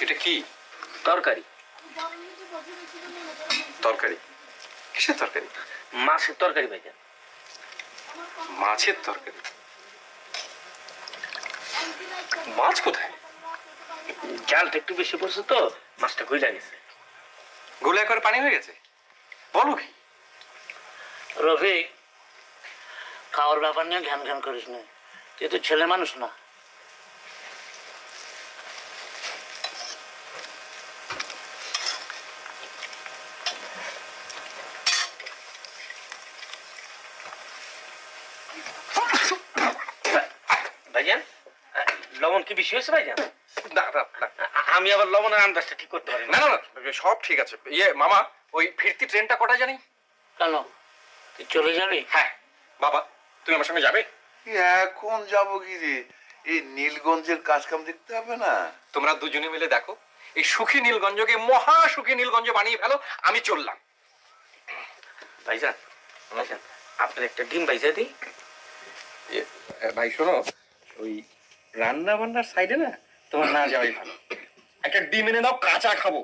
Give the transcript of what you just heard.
এটা কি? তরকারি। তরকারি? কিসের তরকারি? মাছের তরকারি ভাইজান মাছের তরকারি? মাছ কোথায়? জালটা একটু বেশি পড়ছে তো মাছটা কইলা গেছে। গোলা করে পানি হয়ে গেছে? বলো কি? রফিক খাওয়ার ব্যাপার নিয়ে ঘ্যান ঘ্যান করিস না। তুই তো ছেলে মানুষ না। ভাইজান লবণ কি বেশি হয়েছে ভাইজান? না না না। আমি আবার লবণের আন্দাজটা ঠিক করতে পারি না। না সব ঠিক আছে। ইয়ে মামা ওই ফিরতি ট্রেনটা কটা জানি? কেন? তুই চলে যাবি? হ্যাঁ। বাবা তুমি আমার সঙ্গে যাবে? এখন যাব কি রে? এই নীলগঞ্জের কাজ কাম দেখতে হবে না? তোমরা দুজনে মিলে দেখো এই সুখী নীলগঞ্জকে মহা সুখী নীলগঞ্জ বানিয়ে ফেলো আমি চললাম। ভাইজান ভাইজান আপনার একটা ডিম ভাইজা দিই। ভাই, শোনো, ওই রান্না বান্নার সাইডে না তোমার না যাওয়াই ভালো। একটা ডিম এনে দাও কাঁচা খাব।